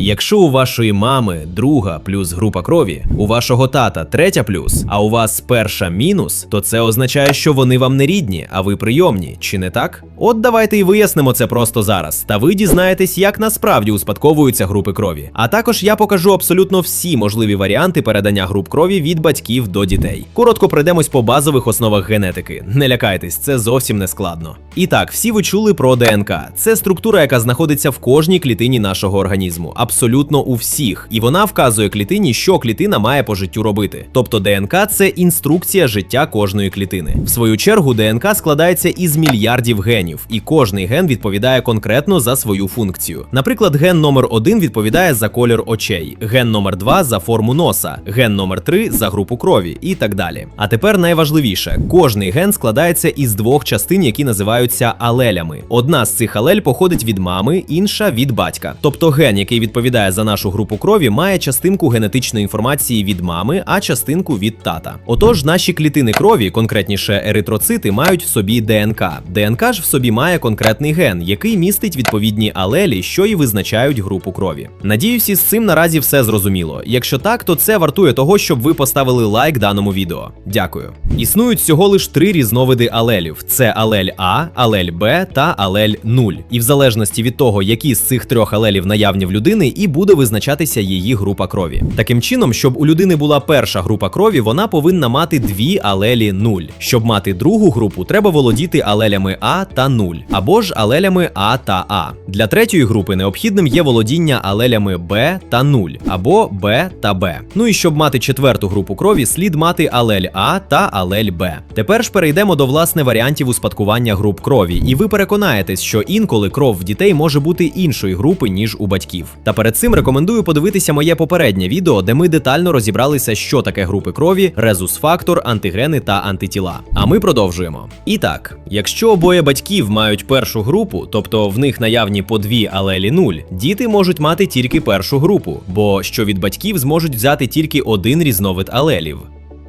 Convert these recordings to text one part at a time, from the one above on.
Якщо у вашої мами друга плюс група крові, у вашого тата третя плюс, а у вас перша мінус, то це означає, що вони вам не рідні, а ви прийомні, чи не так? От давайте і вияснимо це просто зараз. Та ви дізнаєтесь, як насправді успадковуються групи крові. А також я покажу абсолютно всі можливі варіанти передання груп крові від батьків до дітей. Коротко пройдемось по базових основах генетики. Не лякайтесь, це зовсім не складно. І так, всі ви чули про ДНК. Це структура, яка знаходиться в кожній клітині нашого організму, абсолютно у всіх, і вона вказує клітині, що клітина має по життю робити. Тобто ДНК це інструкція життя кожної клітини. В свою чергу ДНК складається із мільярдів генів, і кожний ген відповідає конкретно за свою функцію. Наприклад, ген номер 1 відповідає за колір очей, ген номер 2 за форму носа, ген номер 3 за групу крові і так далі. А тепер найважливіше: кожний ген складається із двох частин, які називаються алелями. Одна з цих алель походить від мами, інша від батька. Тобто ген, який відповідає за нашу групу крові, має частинку генетичної інформації від мами, а частинку від тата. Отож, наші клітини крові, конкретніше еритроцити, мають в собі ДНК. ДНК ж в собі має конкретний ген, який містить відповідні алелі, що і визначають групу крові. Надіюсь, із цим наразі все зрозуміло. Якщо так, то це вартує того, щоб ви поставили лайк даному відео. Дякую. Існують всього лиш три різновиди алелів: це алель А, алель Б та алель 0. І в залежності від того, які з цих трьох алелів наявні в людини, і буде визначатися її група крові. Таким чином, щоб у людини була перша група крові, вона повинна мати дві алелі 0. Щоб мати другу групу, треба володіти алелями А та 0, або ж алелями А та А. Для третьої групи необхідним є володіння алелями Б та 0, або Б та Б. Ну і щоб мати четверту групу крові, слід мати алель А та алель Б. Тепер ж перейдемо до власне варіантів успадкування груп крові, і ви переконаєтесь, що інколи кров в дітей може бути іншої групи, ніж у батьків. Та перед цим рекомендую подивитися моє попереднє відео, де ми детально розібралися, що таке групи крові, резус-фактор, антигени та антитіла. А ми продовжуємо. І так, якщо обоє батьків мають першу групу, тобто в них наявні по дві алелі 0, діти можуть мати тільки першу групу, бо що від батьків зможуть взяти тільки один різновид алелів.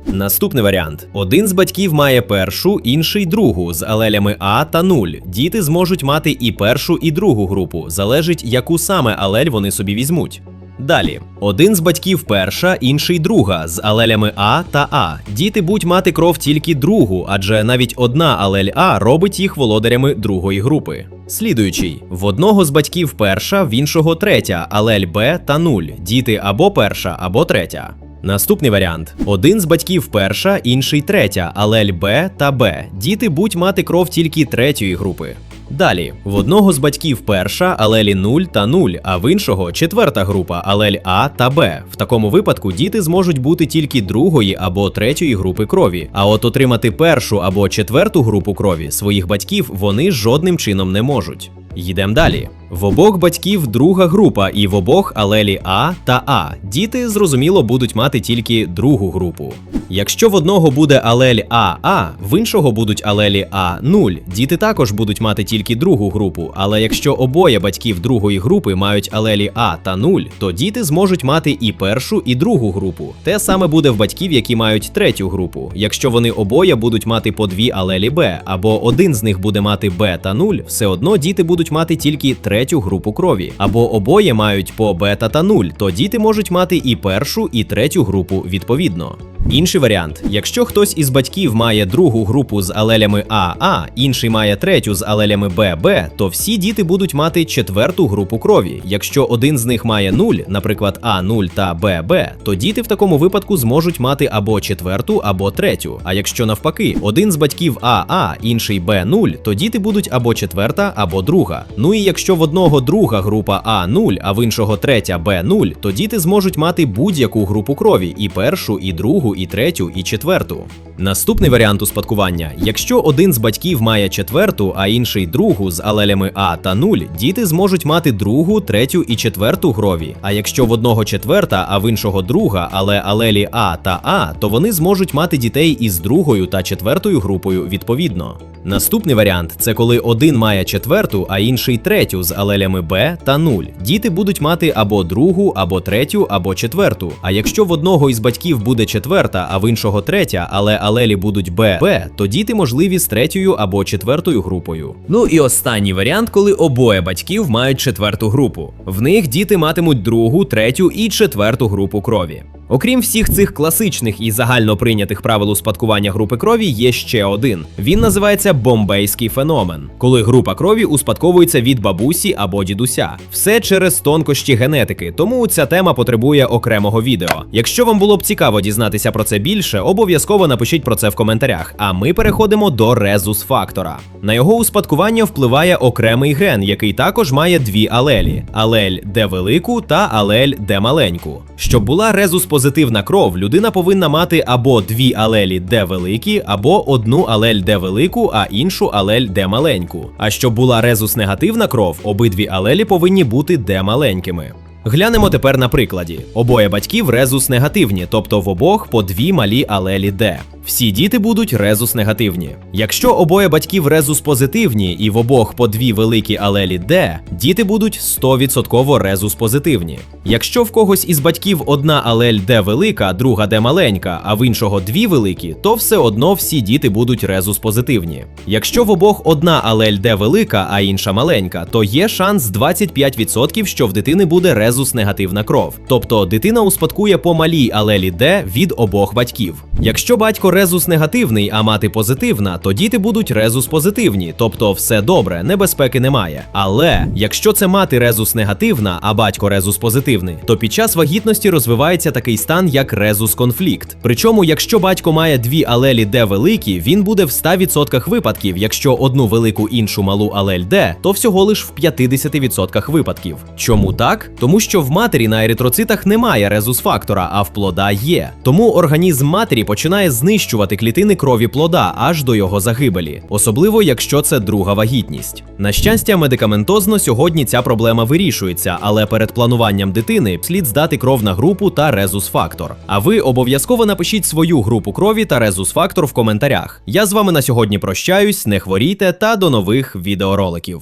Наступний варіант: один з батьків має першу, інший другу з алелями А та 0. Діти зможуть мати і першу, і другу групу, залежить, яку саме алель вони собі візьмуть. Далі, один з батьків перша, інший друга з алелями А та А. Діти будуть мати кров тільки другу, адже навіть одна алель А робить їх володарями другої групи. Слідуючий, в одного з батьків перша, в іншого третя, алель Б та 0. Діти або перша, або третя. Наступний варіант: один з батьків перша, інший третя, алель Б та Б. Діти будуть мати кров тільки третьої групи. Далі, в одного з батьків перша алелі 0 та 0, а в іншого четверта група алель А та Б. В такому випадку діти зможуть бути тільки другої або третьої групи крові. А от отримати першу або четверту групу крові своїх батьків вони жодним чином не можуть. Йдемо далі. В обох батьків друга група, і в обох алелі А та А. Діти, зрозуміло, будуть мати тільки другу групу. Якщо в одного буде алель АА, в іншого будуть алелі А0, діти також будуть мати тільки другу групу. Але якщо обоє батьків другої групи мають алелі А та 0, то діти зможуть мати і першу, і другу групу. Те саме буде в батьків, які мають третю групу. Якщо вони обоє будуть мати по дві алелі Б, або один з них буде мати Б та 0, все одно діти будуть мати тільки третю групу крові. Або обоє мають по бета та нуль, то діти можуть мати і першу, і третю групу відповідно. Інший варіант: якщо хтось із батьків має другу групу з алелями АА, інший має третю з алелями ББ, то всі діти будуть мати четверту групу крові. Якщо один з них має 0, наприклад, А0 та ББ, то діти в такому випадку зможуть мати або четверту, або третю. А якщо навпаки, один з батьків АА, інший Б0, то діти будуть або четверта, або друга. Ну і якщо в одного друга група А0, а в іншого третя Б0, то діти зможуть мати будь-яку групу крові і першу, і другу, і третю, і четверту. Наступний варіант успадкування: якщо один з батьків має четверту, а інший другу з алелями А та 0, діти зможуть мати другу, третю і четверту грові. А якщо в одного четверта, а в іншого друга, але алелі А та А, то вони зможуть мати дітей із другою та четвертою групою відповідно. Наступний варіант це коли один має четверту, а інший третю з алелями Б та 0. Діти будуть мати або другу, або третю, або четверту. А якщо в одного із батьків буде четверта, четверта, а в іншого третя, але алелі будуть Б, Б, то діти можливі з третьою або четвертою групою. Ну і останній варіант, коли обоє батьків мають четверту групу. В них діти матимуть другу, третю і четверту групу крові. Окрім всіх цих класичних і загально прийнятих правил успадкування групи крові, є ще один. Він називається бомбейський феномен, коли група крові успадковується від бабусі або дідуся. Все через тонкощі генетики, тому ця тема потребує окремого відео. Якщо вам було б цікаво дізнатися про це більше, обов'язково напишіть про це в коментарях. А ми переходимо до резус фактора. На його успадкування впливає окремий ген, який також має дві алелі: алель Д велику та алель Д маленьку. Щоб була резус позитивна кров, людина повинна мати або дві алелі Д великі, або одну алель Д велику, а іншу алель Д маленьку. А щоб була резус негативна кров, обидві алелі повинні бути Д маленькими. Глянемо тепер на прикладі. Обоє батьків резус негативні, тобто в обох по дві малі алелі Д. Всі діти будуть резус негативні. Якщо обоє батьків резус позитивні і в обох по дві великі алелі Д, діти будуть 100% резус позитивні. Якщо в когось із батьків одна алель Д велика, друга Д маленька, а в іншого дві великі, то все одно всі діти будуть резус позитивні. Якщо в обох одна алель Д велика, а інша маленька, то є шанс 25%, що в дитини буде резус негативна кров. Тобто дитина успадкує по малій алелі Д від обох батьків. Якщо батько резус негативний, а мати позитивна, то діти будуть резус позитивні, тобто все добре, небезпеки немає. Але якщо це мати резус негативна, а батько резус позитивний, то під час вагітності розвивається такий стан, як резус конфлікт. Причому, якщо батько має дві алелі Д великі, він буде в 100% випадків. Якщо одну велику іншу малу алель Д, то всього лиш в 50% випадків. Чому так? Тому що в матері на еритроцитах немає резус фактора, а в плода є. Тому організм матері починає знищувати клітини крові плода аж до його загибелі, особливо якщо це друга вагітність. На щастя, медикаментозно сьогодні ця проблема вирішується, але перед плануванням дитини слід здати кров на групу та резус фактор. А ви обов'язково напишіть свою групу крові та резус фактор в коментарях. Я з вами на сьогодні прощаюсь, не хворійте та до нових відеороликів.